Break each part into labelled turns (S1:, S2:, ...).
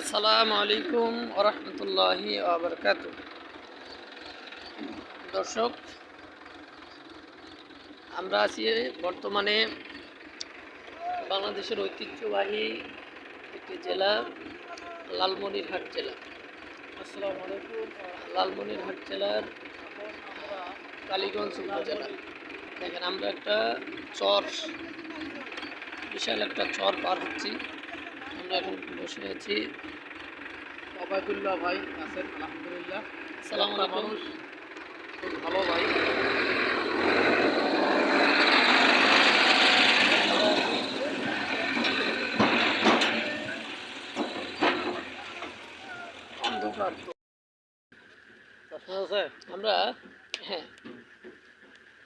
S1: আসসালামু আলাইকুম ওরহমতুল্লাহি আবরকাত দর্শক আমরা আছি বর্তমানে বাংলাদেশের ঐতিহ্যবাহী একটি জেলা লালমনিরহাট জেলা।
S2: আসসালামু আলাইকুম।
S1: লালমনিরহাট জেলার কালীগঞ্জ উপজেলা। দেখেন আমরা একটা চর বিশাল একটা চর পার হচ্ছি। আমরা এখন বসে আছি।
S2: ওবায়দুল্লাহ ভাই আছেন আলহামদুলিল্লাহ। একটা মানুষ খুব ভালো ভাই।
S1: আমরা হ্যাঁ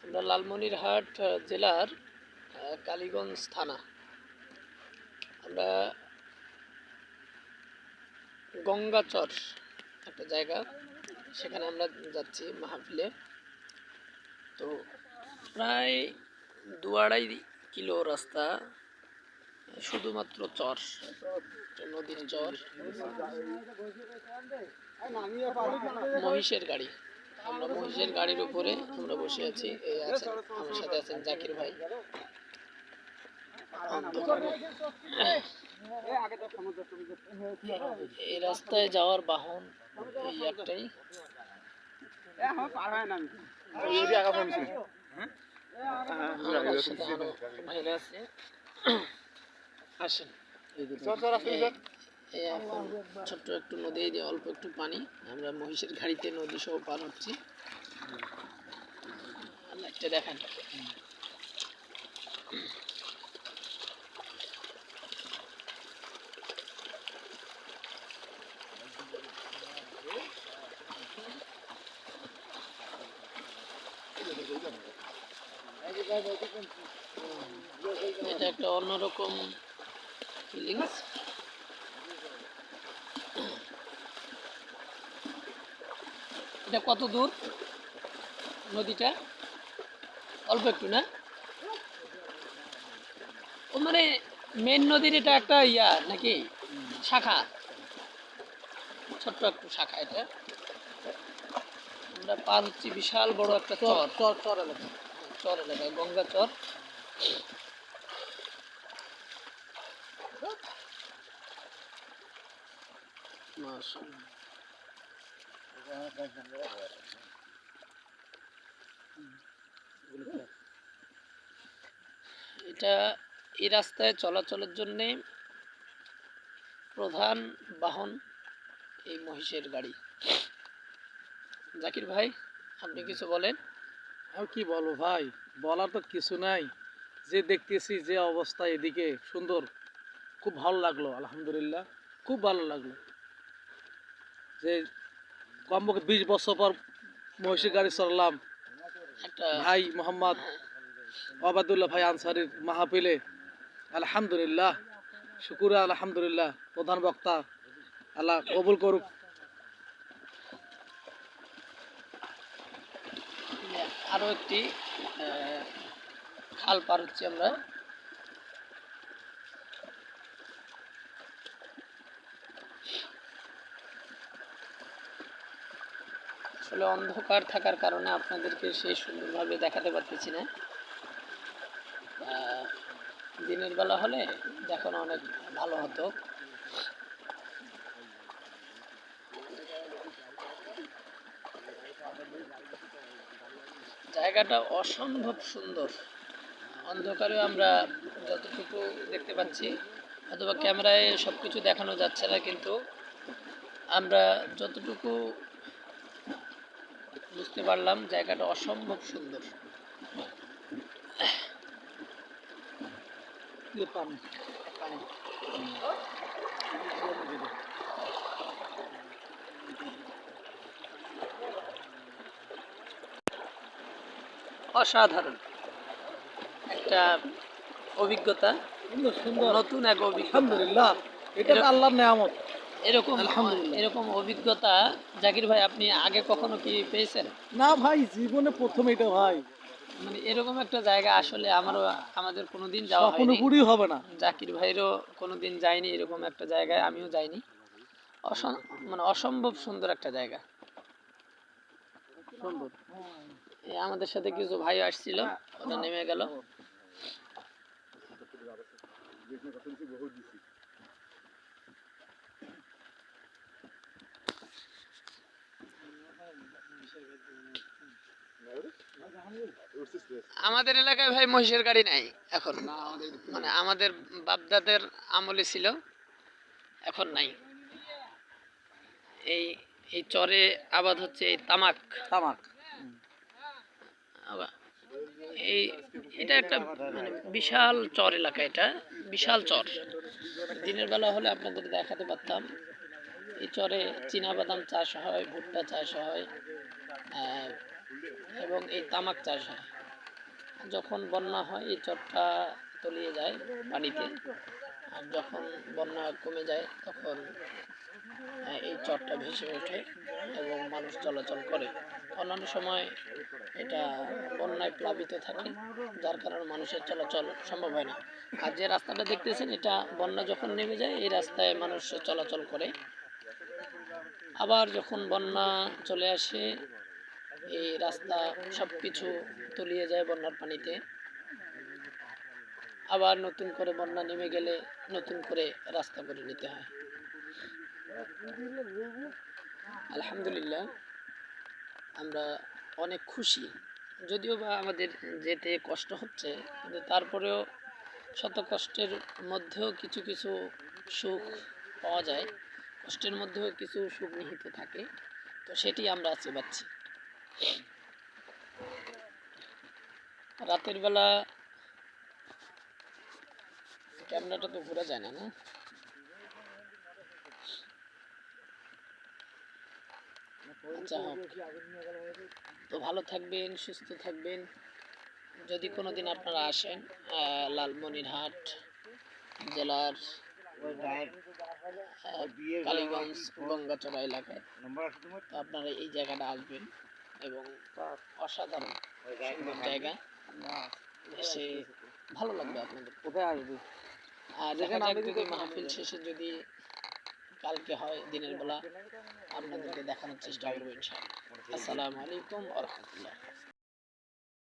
S1: আমরা লালমনিরহাট জেলার কালীগঞ্জ থানা। আমরা গঙ্গাচর একটা জায়গা। সেখানে আমরা যাচ্ছি মাহফিলে। তো প্রায় দু আড়াই কিলো রাস্তা, শুধুমাত্র চর। নদীর চর। মহিষের গাড়ি। আমরা মহিষের গাড়ির উপরে আমরা বসে আছি। এই আমার সাথে আছেন জাকির ভাই। এই রাস্তায় যাওয়ার বাহন এই একটাই। আসেন। ছোট্ট একটু নদী দিয়ে অল্প একটু পানি। আমরা মহিষের গাড়িতে নদী সহ পার হচ্ছি। লাইটটা দেখান। এটা একটা অন্যরকম ফিলিংস এটা কত দূর? নদীটা? অল্প একটু, না? ও মানে মেন নদীর এটা একটা ইয়া, নাকি? শাখা। ছোট্ট একটু শাখা এটা। আমরা পার বিশাল বড় একটা চর।
S2: চর চর এলাকা।
S1: চর এলাকায় গঙ্গা চর। এটা এই রাস্তায় চলাচলের জন্যে প্রধান বাহন এই মহিষের গাড়ি। জাকির ভাই, আপনি কিছু বলেন?
S2: আর কি বলব ভাই? বলার তো কিছু নাই। যে দেখতেছি যে অবস্থা এদিকে সুন্দর। খুব ভালো লাগল আলহামদুলিল্লাহ। খুব ভালো লাগল। যে কমপক্ষে বিশ বছর পর মহিষী গাড়ি চললাম
S1: একটা
S2: ভাই মোহাম্মদ ওবায়দুল্লাহ ভাই আনসারির মাহফিলে। আলহামদুলিল্লাহ। শুকুর আলহামদুলিল্লাহ। প্রধান বক্তা। আল্লাহ কবুল করুক।
S1: আরও একটি খাল পার হচ্ছি আমরা। আসলে অন্ধকার থাকার কারণে আপনাদেরকে সেই সুন্দরভাবে দেখাতে পারতেছি না। দিনের বেলা হলে দেখানো অনেক ভালো হতো। জায়গাটা অসম্ভব সুন্দর। অন্ধকারে আমরা যতটুকু দেখতে পাচ্ছি, অথবা ক্যামেরায় সব কিছু দেখানো যাচ্ছে না, কিন্তু আমরা যতটুকু বুঝতে পারলাম, জায়গাটা অসম্ভব সুন্দর।
S2: পানি।
S1: অসাধারণ। একটা অভিজ্ঞতা নতুন এক অভিজ্ঞতা।
S2: এটা আল্লাহর নেয়ামত।
S1: এরকম এরকম অভিজ্ঞতা জাকির ভাই আপনি আগে কখনো কি পেয়েছেন?
S2: না ভাই জীবনে প্রথম এটা ভাই।
S1: মানে এরকম একটা জায়গা আসলে আমারও আমাদের কোনোদিন যাওয়া হয়নি।
S2: পুরি হবে না।
S1: জাকির ভাইরও কোনোদিন যায়নি এরকম একটা জায়গায় আমিও যাইনি। অসম- মানে অসম্ভব সুন্দর একটা জায়গা।
S2: সুন্দর।
S1: আমাদের সাথে কিছু ভাই আসছিল ওরা নেমে গেল। আমাদের এলাকায় ভাই মহিষের গাড়ি নাই এখন। মানে আমাদের বাপদাদের আমলে ছিল, এখন নাই। এই এই চরে আবাদ হচ্ছে এই তামাক।
S2: তামাক।
S1: এই, এটা একটা মানে বিশাল চর এলাকা এটা, বিশাল চর। দিনের বেলা হলে আপনাদের দেখাতে পারতাম। এই চরে বাদাম চাষ হয়, ভুট্টা চাষ হয় এবং এই তামাক চাষ হয়। যখন বন্যা হয়, এই চরটা তলিয়ে যায় পানিতে। আর যখন বন্যা কমে যায়, তখন এই চরটা ভেসে ওঠে এবং মানুষ চলাচল করে। অন্যান্য সময় এটা বন্যায় প্লাবিত থাকে, যার কারণে মানুষের চলাচল সম্ভব হয় না। আর যে রাস্তাটা দেখতেছেন, এটা বন্যা যখন নেমে যায়, এই রাস্তায় মানুষ চলাচল করে। আবার যখন বন্যা চলে আসে, এই রাস্তা সব কিছু তলিয়ে যায় বন্যার পানিতে। আবার নতুন করে বন্যা নেমে গেলে নতুন করে রাস্তা করে নিতে হয়। আলহামদুলিল্লাহ, আমরা অনেক খুশি। যদিও বা আমাদের যেতে কষ্ট হচ্ছে, কিন্তু তারপরেও শত কষ্টের মধ্যেও কিছু কিছু সুখ পাওয়া যায়। কষ্টের মধ্যেও কিছু সুখ নিহিত থাকে, তো সেটি আমরা আজকে পাচ্ছি রাতের বেলা ক্যামেরাটা তো ঘোরা যায় না না? আচ্ছা তো ভালো থাকবেন সুস্থ থাকবেন। যদি কোনো দিন আপনারা আসেন লালমনিরহাট জেলার কালীগঞ্জ গঙ্গাচড়া এলাকায় তো আপনারা এই জায়গাটা আসবেন এবং অসাধারণ জায়গা। এসে ভালো লাগবে আপনাদের।
S2: কোথায় আসবে?
S1: আর দেখা যাক যদি- মাহফিল শেষে যদি কালকে হয় দিনের বেলা আপনাদেরকে দেখানোর চেষ্টা করব ইনশাআল্লাহ। আসসালামু আলাইকুম ওয়া রহমতুল্লাহ।